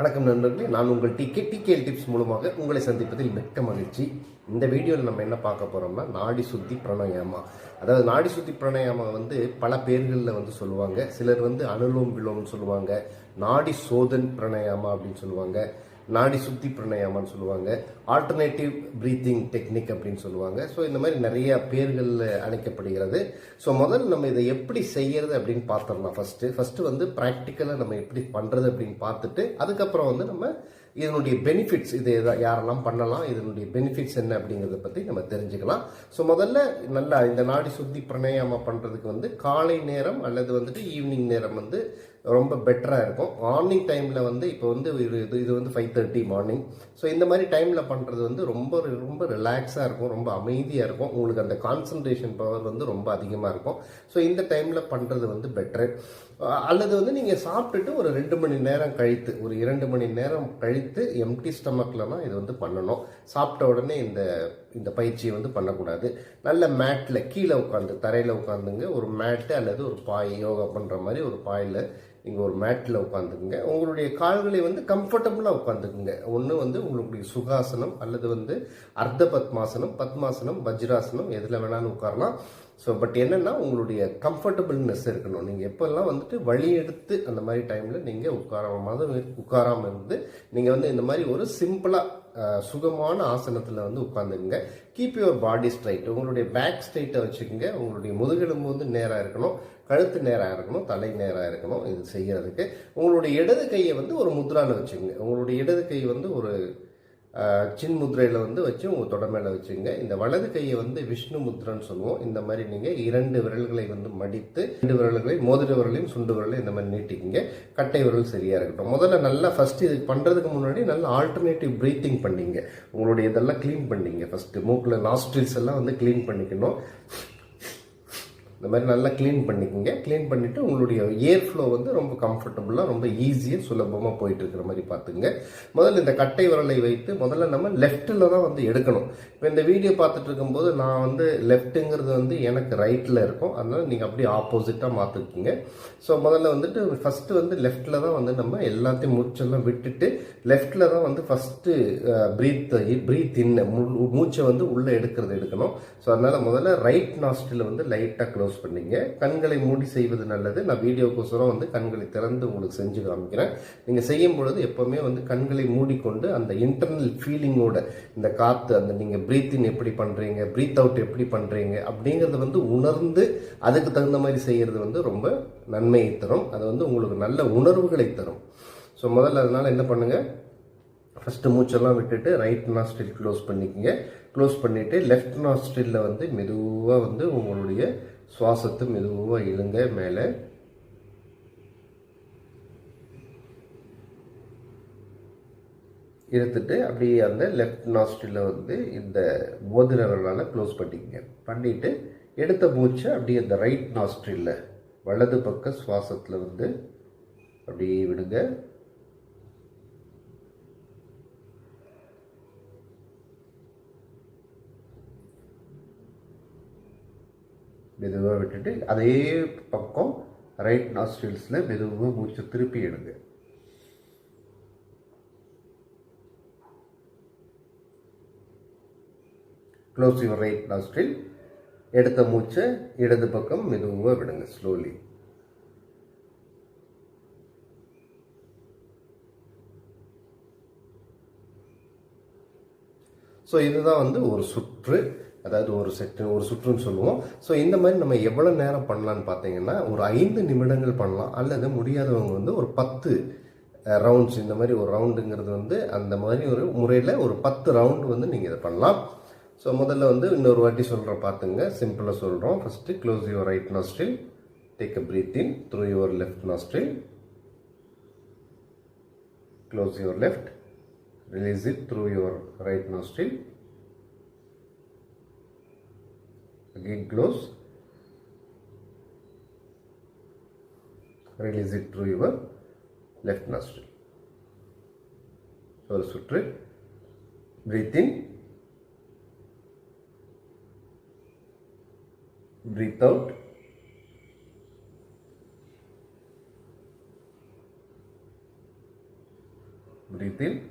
வணக்கம் நண்பர்களே நான் உங்கள் டிகே டிகேஎல் டிப்ஸ் மூலமாக உங்களை சந்திப்பதில் மிக்க மகிழ்ச்சி. இந்த வீடியோவில் நம்ம என்ன பார்க்க போகிறோம்னா நாடி சுத்தி பிரணயாமா அதாவது நாடி சுத்தி பிரணயாமா வந்து பல பேர்களில் வந்து சொல்லுவாங்க. சிலர் வந்து அனுலோம் விலோம்னு சொல்லுவாங்க. நாடி சோதன் பிரணயாமா அப்படின்னு சொல்லுவாங்க. நாடி சுத்தி பிரணயாமான்னு சொல்லுவாங்க. ஆல்டர்னேட்டிவ் ப்ரீத்திங் டெக்னிக் அப்படின்னு சொல்லுவாங்க. ஸோ இந்த மாதிரி நிறைய பேர்களில் அழைக்கப்படுகிறது ஸோ முதல்ல நம்ம இதை எப்படி செய்யறது அப்படின்னு பார்த்துடலாம் ஃபர்ஸ்ட் ஃபர்ஸ்ட் வந்து ப்ராக்டிக்கலாக நம்ம எப்படி பண்றது அப்படின்னு பார்த்துட்டு அதுக்கப்புறம் வந்து நம்ம இதனுடைய பெனிஃபிட்ஸ் இது யாரெல்லாம் பண்ணலாம் இதனுடைய பெனிஃபிட்ஸ் என்ன அப்படிங்கிறத பற்றி நம்ம தெரிஞ்சுக்கலாம். ஸோ முதல்ல நல்லா இந்த நாடி சுத்தி பிரணயமா பண்ணுறதுக்கு வந்து காலை நேரம் அல்லது வந்துட்டு ஈவினிங் நேரம் வந்து ரொம்ப பெட்டராக இருக்கும். மார்னிங் டைமில் வந்து இப்போ வந்து இது இது இது வந்து ஃபைவ் தேர்ட்டி மார்னிங் ஸோ இந்த மாதிரி டைமில் பண்ணுறது வந்து ரொம்ப ரொம்ப ரிலாக்ஸாக இருக்கும். ரொம்ப அமைதியாக இருக்கும். உங்களுக்கு அந்த கான்சன்ட்ரேஷன் பவர் வந்து ரொம்ப அதிகமாக இருக்கும். ஸோ இந்த டைமில் பண்ணுறது வந்து பெட்ரு அல்லது வந்து நீங்கள் சாப்பிட்டுட்டு ஒரு ரெண்டு மணி நேரம் கழித்து ஒரு இரண்டு மணி நேரம் கழித்து எம்டி ஸ்டமக்கில் தான் இது வந்து பண்ணணும். சாப்பிட்ட உடனே இந்த இந்த பயிற்சியை வந்து பண்ணக்கூடாது. நல்ல மேட்டில் கீழே உட்காந்து தரையில் உட்காந்துங்க ஒரு மேட்டு அல்லது ஒரு பாய் யோகா பண்ணுற மாதிரி ஒரு பாயில் நீங்கள் ஒரு மேட்டில் உட்காந்துக்குங்க உங்களுடைய கால்களை வந்து கம்ஃபர்டபுளாக உட்காந்துக்குங்க ஒன்று வந்து உங்களுடைய சுகாசனம் அல்லது வந்து அர்த்த பத்மாசனம் பத்மாசனம் வஜ்ராசனம் எதில் வேணாலும் உட்காரலாம். ஸோ பட் என்னென்னா உங்களுடைய கம்ஃபர்டபுள்னஸ் இருக்கணும். நீங்கள் எப்போல்லாம் வந்துட்டு வழி எடுத்து அந்த மாதிரி டைமில் நீங்கள் உட்காராம உட்காராமல் இருந்து நீங்கள் வந்து இந்த மாதிரி ஒரு சிம்பிளாக சுகமான ஆசனத்தில் வந்து உட்காந்துக்குங்க கீப் யுவர் பாடி ஸ்ட்ரைட் உங்களுடைய பேக் ஸ்ட்ரைட்டை வச்சுக்கோங்க. உங்களுடைய முதுகெலும்பு வந்து நேராக இருக்கணும். கழுத்து நேராக இருக்கணும். தலை நேராக இருக்கணும். இது செய்யறதுக்கு. உங்களுடைய இடது கையை வந்து ஒரு முத்ராவில் வச்சுக்கோங்க. உங்களுடைய இடது கை வந்து ஒரு சின் முத்ரையில் வந்து வச்சு உங்கள் தொட மேலே வச்சுங்க. இந்த வலது கையை வந்து விஷ்ணு முத்ரன்னு சொல்லுவோம். இந்த மாதிரி நீங்கள் இரண்டு விரல்களை வந்து மடித்து ரெண்டு விரல்களை மோதிர விரலையும் சுண்டு விரலையும் இந்த மாதிரி நீட்டிக்கிங்க. கட்டை விரல் சரியாக இருக்கட்டும். முதல்ல நல்லா ஃபஸ்ட்டு இது பண்ணுறதுக்கு முன்னாடி நல்லா ஆல்டர்னேட்டிவ் ப்ரீத்திங் பண்ணிங்க. உங்களுடைய இதெல்லாம் க்ளீன் பண்ணிங்க ஃபஸ்ட்டு மூக்கில் நாஸ்ட்ரில்ஸ் எல்லாம் வந்து க்ளீன் பண்ணிக்கணும். இந்த மாதிரி நல்லா க்ளீன் பண்ணிக்கோங்க. க்ளீன் பண்ணிவிட்டு உங்களுடைய ஏர் ஃப்ளோ வந்து ரொம்ப கம்ஃபர்டபுளாக ரொம்ப ஈஸியாக சுலபமாக போயிட்டு இருக்கிற மாதிரி பார்த்துங்க முதல்ல இந்த கட்டை விரலை வைத்து முதல்ல நம்ம லெஃப்ட்டில் தான் வந்து எடுக்கணும். இப்போ இந்த வீடியோ பார்த்துட்டு இருக்கும்போது நான் வந்து லெஃப்ட்டுங்கிறது வந்து எனக்கு ரைட்டில் இருக்கும். அதனால் நீங்கள் அப்படியே ஆப்போசிட்டாக மாற்றிருக்கீங்க ஸோ முதல்ல வந்துட்டு ஃபஸ்ட்டு வந்து லெஃப்ட்டில் தான் வந்து நம்ம எல்லாத்தையும் மூச்செல்லாம் விட்டுட்டு லெஃப்ட்டில் தான் வந்து ஃபஸ்ட்டு ப்ரீத் ப்ரீத் இன் மூச்சை வந்து உள்ளே எடுக்கிறது எடுக்கணும். ஸோ அதனால் முதல்ல ரைட் நாஸ்டில் வந்து லைட்டாக க்ளோஸ் க்ளோஸ் பண்ணிங்க. கண்களை மூடி செய்வது நல்லது. நான் வீடியோக்கோசரம் வந்து கண்களை திறந்து உங்களுக்கு செஞ்சு காமிக்கிறேன். நீங்கள் செய்யும் பொழுது எப்போவுமே வந்து கண்களை மூடிக்கொண்டு அந்த இன்டர்னல் ஃபீலிங்கோட இந்த காற்று அந்த நீங்கள் ப்ரீத்தின் எப்படி பண்ணுறீங்க ப்ரீத் அவுட் எப்படி பண்ணுறீங்க அப்படிங்கிறத வந்து உணர்ந்து அதுக்கு தகுந்த மாதிரி செய்கிறது வந்து ரொம்ப நன்மையை தரும். அது வந்து உங்களுக்கு நல்ல உணர்வுகளை தரும். ஸோ முதல்ல அதனால் என்ன பண்ணுங்கள் ஃபஸ்ட்டு மூச்செல்லாம் விட்டுட்டு ரைட் நாஸ்டில் க்ளோஸ் பண்ணிக்கோங்க. க்ளோஸ் பண்ணிவிட்டு லெஃப்ட் நாஸ்டிலில் வந்து மெதுவாக வந்து உங்களுடைய சுவாசத்தை மெதுவாக இழுங்க மேலே. இழுத்துட்டு அப்படியே அந்த லெஃப்ட் நாஸ்ட்ரியில் வந்து இந்த மோதிரவர்களால் க்ளோஸ் பண்ணிக்கங்க. பண்ணிவிட்டு எடுத்த மூச்சை அப்படியே அந்த ரைட் நாஸ்ட்ரில் வலது பக்க சுவாசத்தில் வந்து அப்படியே விடுங்க. மெதுவாக விட்டுட்டு அதே பக்கம் ரைட் நாஸ்ட்ரில்ஸில் மெதுவாக மூச்சு திருப்பி எடுங்க. க்ளோஸ் யுவர் ரைட் நாஸ்ட்ரில் எடுத்த மூச்சை இடது பக்கம் மெதுவாக விடுங்க ஸ்லோலி ஸோ இதுதான் வந்து ஒரு சுற்று. அதாவது ஒரு செட்டு ஒரு சுற்றுன்னு சொல்லுவோம். ஸோ இந்த மாதிரி நம்ம எவ்வளோ நேரம் பண்ணலான்னு பார்த்தீங்கன்னா ஒரு ஐந்து நிமிடங்கள் பண்ணலாம். அல்லது முடியாதவங்க வந்து ஒரு பத்து ரவுண்ட்ஸ் இந்த மாதிரி ஒரு ரவுண்டுங்கிறது வந்து அந்த மாதிரி ஒரு முறையில் ஒரு பத்து ரவுண்டு வந்து நீங்கள் இதை பண்ணலாம். ஸோ முதல்ல வந்து இன்னொரு வாட்டி சொல்கிறோம் பார்த்துங்க சிம்பிளாக சொல்கிறோம் first close your right nostril take a breath in through your left nostril close your left release it through your right nostril again close. Release it through your left nostril. For try breathe in. Breathe out. Breathe in.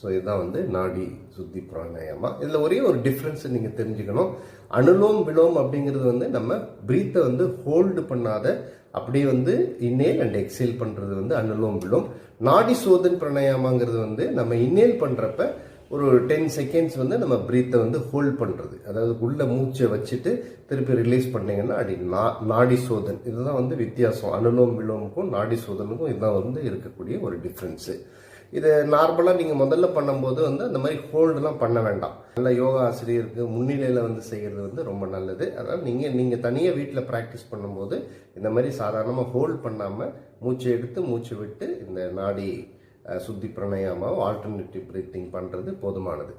so இதுதான் வந்து நாடி சுத்தி பிராணாயாமா இதில் ஒரே ஒரு difference நீங்கள் தெரிஞ்சுக்கணும். அனுலோம் விலோம் அப்படிங்கிறது வந்து நம்ம பிரீத்தை வந்து ஹோல்டு பண்ணாத அப்படியே வந்து இன்னேல் அண்ட் எக்ஸேல் பண்ணுறது வந்து அனுலோம் விலோம். நாடி சோதன் பிராணாயாமாங்கிறது வந்து நம்ம இன்னேல் பண்ணுறப்ப ஒரு டென் செகண்ட்ஸ் வந்து நம்ம பிரீத்தை வந்து ஹோல்ட் பண்ணுறது அதாவது உள்ள மூச்சை வச்சுட்டு திருப்பி ரிலீஸ் பண்ணிங்கன்னா அப்படி நா நாடி சோதன். இதுதான் வந்து வித்தியாசம். அனுலோம் விலோமுக்கும் நாடி சோதனுக்கும் இதுதான் வந்து இருக்கக்கூடிய ஒரு டிஃப்ரென்ஸு இது நார்மலாக நீங்கள் முதல்ல பண்ணும்போது வந்து அந்த மாதிரி ஹோல்டுலாம் பண்ண வேண்டாம். நல்ல யோகா ஆசிரியருக்கு முன்னிலையில் வந்து செய்கிறது வந்து ரொம்ப நல்லது. அதனால் நீங்கள் நீங்கள் தனியாக வீட்டில் ப்ராக்டிஸ் பண்ணும்போது இந்த மாதிரி சாதாரணமாக ஹோல்ட் பண்ணாமல் மூச்சை எடுத்து மூச்சு விட்டு இந்த நாடி சுத்தி பிரணயாமாவும் ஆல்டர்னேட்டிவ் பிரீத்திங் பண்ணுறது போதுமானது.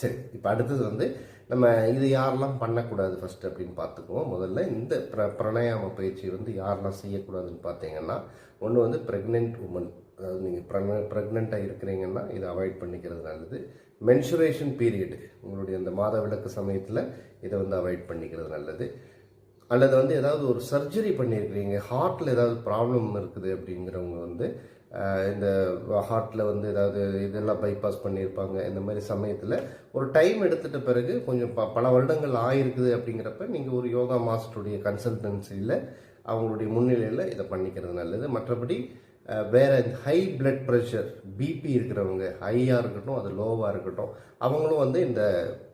சரி இப்போ அடுத்தது வந்து நம்ம இது யாரெல்லாம் பண்ணக்கூடாது ஃபஸ்ட்டு அப்படின்னு பார்த்துக்குவோம். முதல்ல இந்த பிர பிரணயாம பயிற்சி வந்து யாரெல்லாம் செய்யக்கூடாதுன்னு பார்த்தீங்கன்னா ஒன்று வந்து ப்ரெக்னென்ட் உமன் அதாவது நீங்கள் ப்ரெக்ன ப்ரெக்னெண்ட்டாக இருக்கிறீங்கன்னா இதை அவாய்ட் பண்ணிக்கிறது நல்லது. மென்சுரேஷன் பீரியடு உங்களுடைய அந்த மாத விளக்கு சமயத்தில் இதை வந்து அவாய்ட் பண்ணிக்கிறது நல்லது. அல்லது வந்து ஏதாவது ஒரு சர்ஜரி பண்ணியிருக்கிறீங்க ஹார்ட்டில் ஏதாவது ப்ராப்ளம் இருக்குது அப்படிங்கிறவங்க வந்து இந்த ஹார்ட்டில் வந்து ஏதாவது இதெல்லாம் பைபாஸ் பண்ணியிருப்பாங்க இந்த மாதிரி சமயத்தில் ஒரு டைம் எடுத்துட்ட பிறகு கொஞ்சம் ப பல வருடங்கள் ஆயிருக்குது அப்படிங்கிறப்ப நீங்கள் ஒரு யோகா மாஸ்டருடைய கன்சல்டன்சியில் அவங்களுடைய முன்னிலையில் இதை பண்ணிக்கிறது நல்லது. மற்றபடி வேற ஹை பிளட் ப்ரெஷர் பிபி இருக்கிறவங்க ஹையாக இருக்கட்டும் அது லோவாக இருக்கட்டும் அவங்களும் வந்து இந்த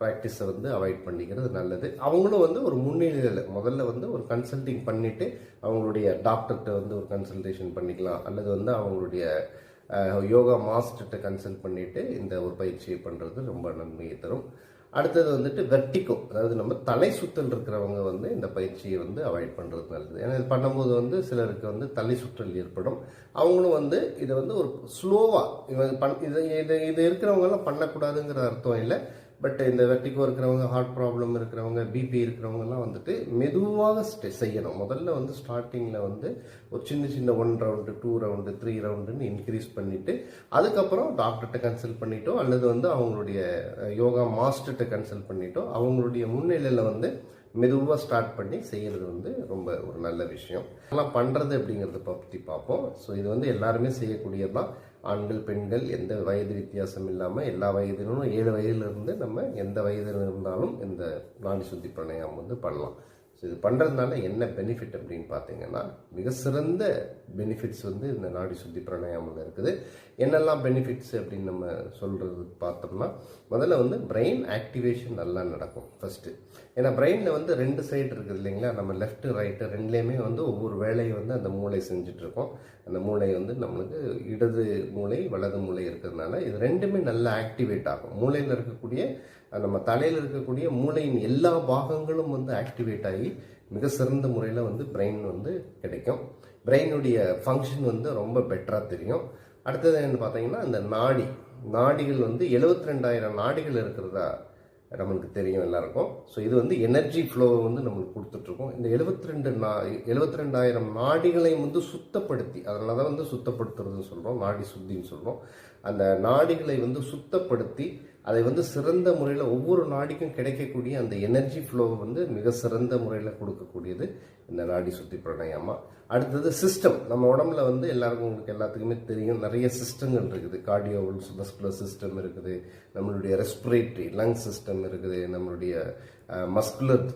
ப்ராக்டிஸை வந்து அவாய்ட் பண்ணிக்கிறது நல்லது. அவங்களும் வந்து ஒரு முன்னிலையில் முதல்ல வந்து ஒரு கன்சல்டிங் பண்ணிவிட்டு அவங்களுடைய டாக்டர்கிட்ட வந்து ஒரு கன்சல்டேஷன் பண்ணிக்கலாம். அல்லது வந்து அவங்களுடைய யோகா மாஸ்டர்கிட்ட கன்சல்ட் பண்ணிவிட்டு இந்த ஒரு பயிற்சியை பண்ணுறது ரொம்ப நன்மையை தரும். அடுத்தது வந்துட்டு வெர்டிகோ அதாவது நம்ம தலை சுத்தல் இருக்கிறவங்க வந்து இந்த பயிற்சியை வந்து அவாய்ட் பண்ணுறது நல்லது. ஏன்னா இது பண்ணும்போது வந்து சிலருக்கு வந்து தலை சுற்றல் ஏற்படும். அவங்களும் வந்து இதை வந்து ஒரு ஸ்லோவாக இவங்க பண் இது இது இது இருக்கிறவங்கலாம் பண்ணக்கூடாதுங்கிற அர்த்தம் இல்லை. பட் இந்த வெர்டிகோ இருக்கிறவங்க ஹார்ட் ப்ராப்ளம் இருக்கிறவங்க பிபி இருக்கிறவங்கலாம் வந்துட்டு மெதுவாக செய்யணும். முதல்ல வந்து ஸ்டார்டிங்கில் வந்து ஒரு சின்ன சின்ன one round two round three ரவுண்டுன்னு increase பண்ணிவிட்டு அதுக்கப்புறம் டாக்டர்கிட்ட கன்சல்ட் பண்ணிட்டோ அல்லது வந்து அவங்களுடைய யோகா மாஸ்டர்கிட்ட கன்சல்ட் பண்ணிட்டோ அவங்களுடைய முன்னிலையில் வந்து மெதுவாக ஸ்டார்ட் பண்ணி செய்கிறது வந்து ரொம்ப ஒரு நல்ல விஷயம். அதெல்லாம் பண்ணுறது அப்படிங்கிறத பற்றி பார்ப்போம். ஸோ இது வந்து எல்லாருமே செய்யக்கூடியது தான் ஆண்கள் பெண்கள் எந்த வயது வித்தியாசம் இல்லாமல் எல்லா வயதிலும் ஏழு வயதிலிருந்து நம்ம எந்த வயதில் இருந்தாலும் இந்த நாடி சுத்தி பிரணயம் வந்து பண்ணலாம். ஸோ இது பண்ணுறதுனால என்ன பெனிஃபிட் அப்படின்னு பார்த்தீங்கன்னா மிக சிறந்த பெனிஃபிட்ஸ் வந்து இந்த நாடி சுத்தி பிராணாயாமில் இருக்குது. என்னெல்லாம் பெனிஃபிட்ஸ் அப்படின்னு நம்ம சொல்கிறது பார்த்தோம்னா முதல்ல வந்து பிரெயின் ஆக்டிவேஷன் நல்லா நடக்கும் ஃபஸ்ட்டு ஏன்னா பிரெயினில் வந்து ரெண்டு சைடு இருக்குது இல்லைங்களா? நம்ம லெஃப்ட்டு ரைட்டு ரெண்டுலேயுமே வந்து ஒவ்வொரு வேலையை வந்து அந்த மூளை செஞ்சிட்ருக்கோம். அந்த மூளை வந்து நம்மளுக்கு இடது மூளை வலது மூளை இருக்கிறதுனால இது ரெண்டுமே நல்லா ஆக்டிவேட் ஆகும். மூளையில் இருக்கக்கூடிய நம்ம தலையில் இருக்கக்கூடிய மூளையின் எல்லா பாகங்களும் வந்து ஆக்டிவேட் ஆகி மிக சிறந்த முறையில் வந்து பிரெயின் வந்து கிடைக்கும். பிரெயினுடைய ஃபங்க்ஷன் வந்து ரொம்ப பெட்டராக தெரியும். அடுத்தது என்ன பார்த்தீங்கன்னா அந்த நாடி. நாடிகள் வந்து எழுபத்தி ரெண்டாயிரம் நாடிகள் இருக்கிறதா நம்மளுக்கு தெரியும் எல்லாருக்கும். ஸோ இது வந்து எனர்ஜி ஃப்ளோவை வந்து நம்மளுக்கு கொடுத்துட்ருக்கோம். இந்த 72 ரெண்டு நா எழுபத்தி ரெண்டாயிரம் நாடிகளையும் வந்து சுத்தப்படுத்தி அதனால தான் வந்து சுத்தப்படுத்துறதுன்னு சொல்கிறோம் நாடி சுத்தின்னு சொல்கிறோம் அந்த நாடிகளை வந்து சுத்தப்படுத்தி அதை வந்து சிறந்த முறையில் ஒவ்வொரு நாடிக்கும் கிடைக்கக்கூடிய அந்த எனர்ஜி ஃப்ளோவை வந்து மிக சிறந்த முறையில் கொடுக்கக்கூடியது இந்த நாடி சுத்தி பிரணயமா. அடுத்தது சிஸ்டம் நம்ம உடம்புல வந்து எல்லாருக்கும் உங்களுக்கு எல்லாத்துக்குமே தெரியும். நிறைய சிஸ்டங்கள் இருக்குது. கார்டியோ மஸ்குலர் சிஸ்டம் இருக்குது. நம்மளுடைய ரெஸ்பிரேட்டரி லங் சிஸ்டம் இருக்குது. நம்மளுடைய மஸ்குலர்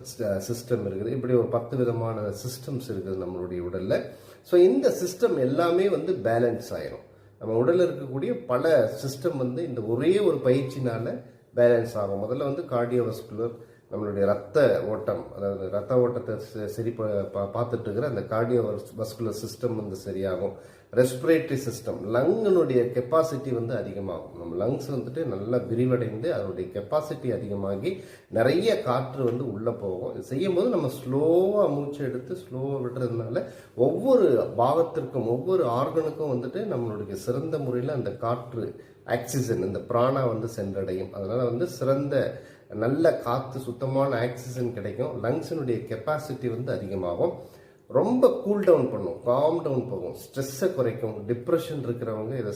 சிஸ்டம் இருக்குது. இப்படி ஒரு பத்து விதமான சிஸ்டம்ஸ் இருக்குது நம்மளுடைய உடலில். ஸோ இந்த சிஸ்டம் எல்லாமே வந்து பேலன்ஸ் ஆயிரும். நம்ம உடலில் இருக்கக்கூடிய பல சிஸ்டம் வந்து இந்த ஒரே ஒரு பயிற்சினால பேலன்ஸ் ஆகும். முதல்ல வந்து கார்டியோவஸ்குலர் நம்மளுடைய ரத்த ஓட்டம் அதாவது ரத்த ஓட்டத்தை சரி ப- பா- பார்த்துட்டு இருக்கிற அந்த கார்டியோ வஸ்குலர் சிஸ்டம் வந்து சரியாகும். ரெஸ்பிரேட்டரி சிஸ்டம் லங்கனுடைய கெப்பாசிட்டி வந்து அதிகமாகும். நம்ம லங்ஸ் வந்துட்டு நல்லா விரிவடைந்து அதனுடைய கெப்பாசிட்டி அதிகமாகி நிறைய காற்று வந்து உள்ளே போகும். இது செய்யும்போது நம்ம ஸ்லோவாக மூச்சு எடுத்து ஸ்லோவாக விடுறதுனால ஒவ்வொரு பாகத்திற்கும் ஒவ்வொரு ஆர்கனுக்கும் வந்துட்டு நம்மளுடைய சிறந்த முறையில் அந்த காற்று ஆக்சிஜன் இந்த பிராணா வந்து சென்றடையும். அதனால் வந்து சிறந்த நல்ல காற்று சுத்தமான ஆக்சிஜன் கிடைக்கும். லங்ஸினுடைய கெப்பாசிட்டி வந்து அதிகமாகும். ரொம்ப கூல் டவுன் பண்ணும் காம் டவுன் போகும். ஸ்ட்ரெஸ்ஸை குறைக்கும். டிப்ரெஷன் இருக்கிறவங்க இதை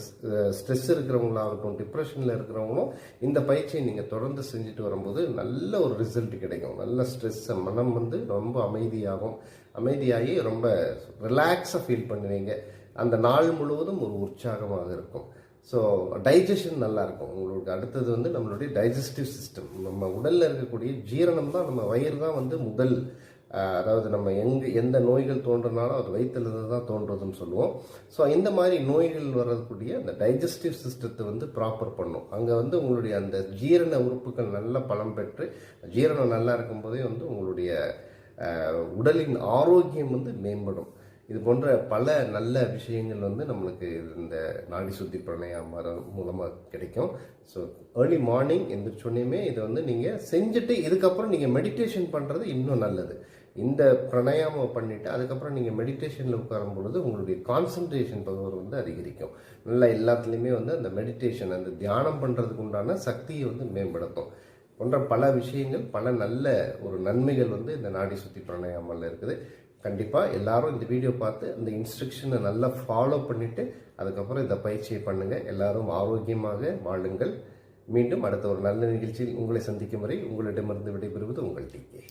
ஸ்ட்ரெஸ் இருக்கிறவங்களாகட்டும் டிப்ரெஷனில் இருக்கிறவங்களும் இந்த பயிற்சியை நீங்கள் தொடர்ந்து செஞ்சுட்டு வரும்போது நல்ல ஒரு ரிசல்ட் கிடைக்கும். நல்ல ஸ்ட்ரெஸ்ஸை மனம் வந்து ரொம்ப அமைதியாகும். அமைதியாகி ரொம்ப ரிலாக்ஸாக ஃபீல் பண்ணுவீங்க. அந்த நாள் முழுவதும் ஒரு உற்சாகமாக இருக்கும். ஸோ டைஜஷன் நல்லாயிருக்கும் உங்களுக்கு அடுத்தது வந்து நம்மளுடைய டைஜஸ்டிவ் சிஸ்டம் நம்ம உடலில் இருக்கக்கூடிய ஜீரணம் தான் நம்ம வயிறு தான் வந்து முதல் அதாவது நம்ம எங்கு எந்த நோய்கள் தோன்றினாலும் அது வயிற்றுலேருந்து தான் தோன்றதுன்னு சொல்லுவோம். ஸோ இந்த மாதிரி நோய்கள் வரக்கூடிய அந்த டைஜஸ்டிவ் சிஸ்டத்தை வந்து ப்ராப்பர் பண்ணும். அங்கே வந்து உங்களுடைய அந்த ஜீரண உறுப்புகள் நல்ல பலம் பெற்று ஜீரணம் நல்லா இருக்கும்போதே வந்து உங்களுடைய உடலின் ஆரோக்கியம் வந்து மேம்படும். இது போன்ற பல நல்ல விஷயங்கள் வந்து நம்மளுக்கு இந்த நாடி சுத்தி பிரணயம் மரம் மூலமாக கிடைக்கும். ஸோ ஏர்லி மார்னிங் எந்திரிச்சோன்னே இதை வந்து நீங்கள் செஞ்சுட்டு இதுக்கப்புறம் நீங்கள் மெடிடேஷன் பண்ணுறது இன்னும் நல்லது. இந்த பிரணயாமம் பண்ணிவிட்டு அதுக்கப்புறம் நீங்கள் மெடிடேஷனில் உட்காரும் பொழுது உங்களுடைய கான்சன்ட்ரேஷன் பவர் வந்து அதிகரிக்கும். நல்லா எல்லாத்துலேயுமே வந்து அந்த மெடிடேஷன் அந்த தியானம் பண்ணுறதுக்கு உண்டான சக்தியை வந்து மேம்படுத்தும். போன்ற பல விஷயங்கள் பல நல்ல ஒரு நன்மைகள் வந்து இந்த நாடி சுற்றி பிராணாயாமத்தில் இருக்குது. கண்டிப்பாக எல்லாரும் இந்த வீடியோ பார்த்து இந்த இன்ஸ்ட்ரக்ஷனை நல்லா ஃபாலோ பண்ணிவிட்டு அதுக்கப்புறம் இந்த பயிற்சியை பண்ணுங்கள் எல்லாரும் ஆரோக்கியமாக வாழுங்கள். மீண்டும் அடுத்த ஒரு நல்ல நிகழ்ச்சியில் உங்களை சந்திக்கும் வரை உங்களிடமிருந்து விடைபெறுவது உங்கள் டிகே